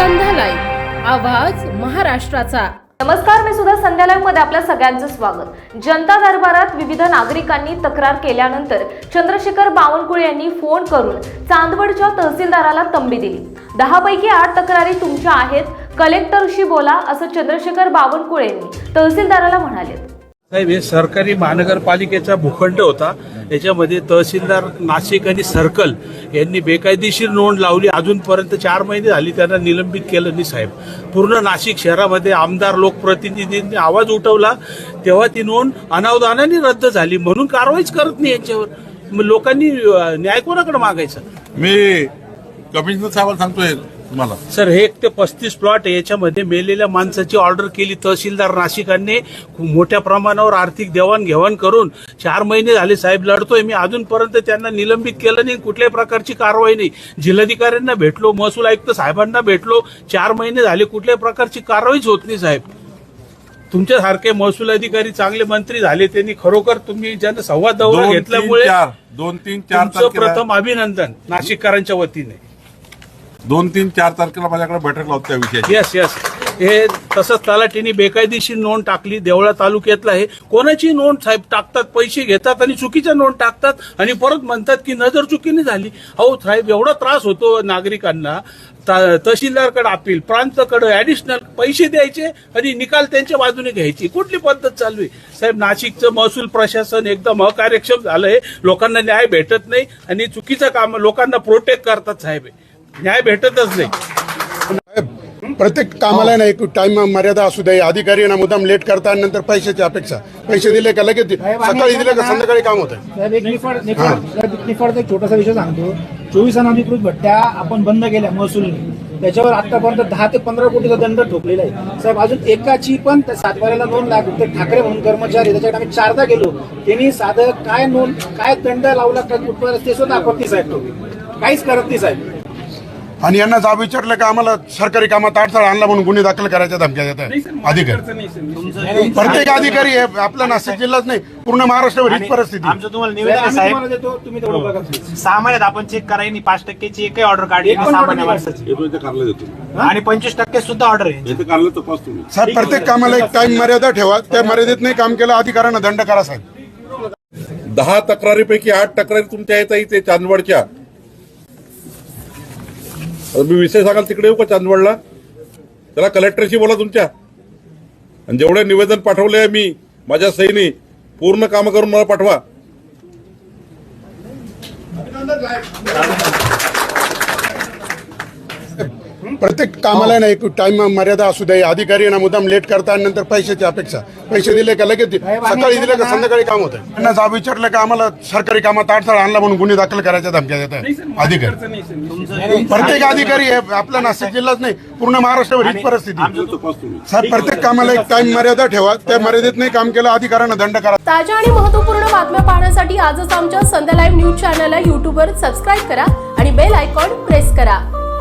आवाज महाराष्ट्राचा. नमस्कार मी सुद्धा संध्यालाईव्हमध्ये आपल्या सगळ्यांचं स्वागत. जनता दरबारात विविध नागरिकांनी तक्रार केल्यानंतर चंद्रशेखर बावनकुळे यांनी फोन करून चांदवडच्या तहसीलदाराला तंबी दिली. दहापैकी आठ तक्रारी तुमच्या आहेत कलेक्टरशी बोला असं चंद्रशेखर बावनकुळे यांनी तहसीलदाराला म्हणाले. साहेब हे सरकारी महानगरपालिकेचा भूखंड होता. याच्यामध्ये तहसीलदार नाशिक आणि सर्कल यांनी बेकायदेशीर नोंद लावली. अजूनपर्यंत चार महिने झाली त्यांना निलंबित केलं नाही साहेब. पूर्ण नाशिक शहरामध्ये आमदार लोकप्रतिनिधींनी आवाज उठवला. तेव्हा ती नोंद अनावधानाने रद्द झाली म्हणून कारवाईच करत नाही यांच्यावर. मग लोकांनी न्याय कोणाकडे मागायचा? मी कमिशनर साहेबांना सांगतोय. तुम्हाला सर हे एक ते पस्तीस प्लॉट याच्यामध्ये मेलेल्या माणसाची ऑर्डर केली तहसीलदार नाशिकांनी. खूप मोठ्या प्रमाणावर आर्थिक देवाणघेवाण करून चार महिने झाले साहेब लढतोय. मी अजूनपर्यंत त्यांना निलंबित केलं नाही कुठल्याही प्रकारची कारवाई नाही. जिल्हाधिकाऱ्यांना भेटलो महसूल आयुक्त साहेबांना भेटलो. चार महिने झाले कुठल्याही प्रकारची कारवाईच होत नाही साहेब. तुमच्यासारखे महसूल अधिकारी चांगले मंत्री झाले त्यांनी खरोखर तुम्ही ज्यांना संवाद दौरा घेतल्यामुळे दोन तीन चार प्रथम अभिनंदन नाशिककरांच्या वतीने. दोन तीन चार तारखेला माझ्याकडे बैठक लावत त्या विषयाची. येस येस हे तसंच तलाठीने बेकायदेशीर नोंद टाकली देवळा तालुक्यातला हे कोणाची नोंद साहेब टाकतात पैसे घेतात आणि चुकीच्या नोंद टाकतात आणि परत म्हणतात की नजर चुकीने झाली. अहो साहेब एवढा त्रास होतो नागरिकांना. तहसीलदारकडे अपील प्रांतकडे ऍडिशनल पैसे द्यायचे आणि निकाल त्यांच्या बाजूने घ्यायची. कुठली पद्धत चालू आहे? साहेब नाशिकचं महसूल प्रशासन एकदम अकार्यक्षम झालंय. लोकांना न्याय भेटत नाही आणि चुकीचं काम लोकांना प्रोटेक्ट करतात साहेब. न्याय भेटतच नाही. प्रत्येक कामाला ना एक टाइम मर्यादा असू दे अधिकारी ना मुद्दाम लेट करता नंतर पैशाची अपेक्षा. पैसे दिले का लगेच सकाळी दिले का संध्याकाळी काम होतं साहेब एक निफाड निफाड निफाडचा एक छोटासा विषय सांगतो. चोवीस अनधिकृत भट्ट्या आपण बंद केल्या महसूलने. त्याच्यावर आतापर्यंत दहा ते पंधरा कोटीचा दंड ठोकलेला आहे. साहेब अजून एकाची पण त्या सातबाऱ्याला नोंद लागू तर ठाकरे म्हणून कर्मचारी त्याच्याकडे आम्ही चारदा गेलो. त्यांनी साधं काय नोंद काय दंड लावला काय कुठपर्यंत ते सुद्धा दाखवत नाही साहेब तो काहीच करत नाही साहेब. आणि यांना जाब विचारलं का आम्हाला सरकारी कामात अडथळा आणला म्हणून गुन्हे दाखल करायच्या धमक्या देतात अधिकारी. प्रत्येक अधिकारी हे आपला नाशिक जिल्हाच नाही पूर्ण महाराष्ट्रावर हीच परिस्थिती आमचं तुम्हाला निवेदन आहे साहेब. तुम्हाला देतो तुम्ही तेवढं बघा please. सहा महिन्यात आपण चेक करायनी पाच टक्केची एकही ऑर्डर काढली नाही सामान्य माणसाची. येतो इथे कारला देतो. आणि पंचवीस टक्के सुद्धा ऑर्डर आहे. येथे कारला तपास तुम्ही. साहेब प्रत्येक कामाला एक टाइम मर्यादा ठेवा. त्या मर्यादेत नाही काम केलं अधिकाऱ्यांना दंड करा साहेब. दहा तक्रारीपैकी आठ तक्रारी तुमच्या येत इथे चांदवडच्या. आता मी विषय सांगाल तिकडे येऊ का चांदवडला? त्याला कलेक्टरशी बोला तुमच्या. आणि जेवढे निवेदन पाठवले आहे मी माझ्या सईनी पूर्ण काम करून मला पाठवा. प्रत्येक कामाला ना एक टाइम मर्यादा असू दे अधिकारी ना मुद्दाम लेट करता आणि नंतर पैशाची अपेक्षा. पैसे दिले का लगेच सकाळी दिले का संध्याकाळी काम होतं यांना जाब विचारलं का आम्हाला सरकारी कामात अडथळा आणला म्हणून गुन्हे दाखल करायच्या धमक्या देतात अधिकारी. प्रत्येक अधिकारी हे आपला नाशिक जिल्हाच नाही पूर्ण महाराष्ट्रावर हीच परिस्थिती. साहेब प्रत्येक कामाला एक टाइम मर्यादा ठेवा. त्या मर्यादेत नाही काम केलं अधिकाऱ्यांना दंड करा. ताज्या आणि महत्त्वपूर्ण बातम्या पाहण्यासाठी आजच आमच्या संध्या लाईव्ह न्यूज चॅनलला यूट्यूबवर सबस्क्राईब करा आणि बेल आयकॉन प्रेस करा.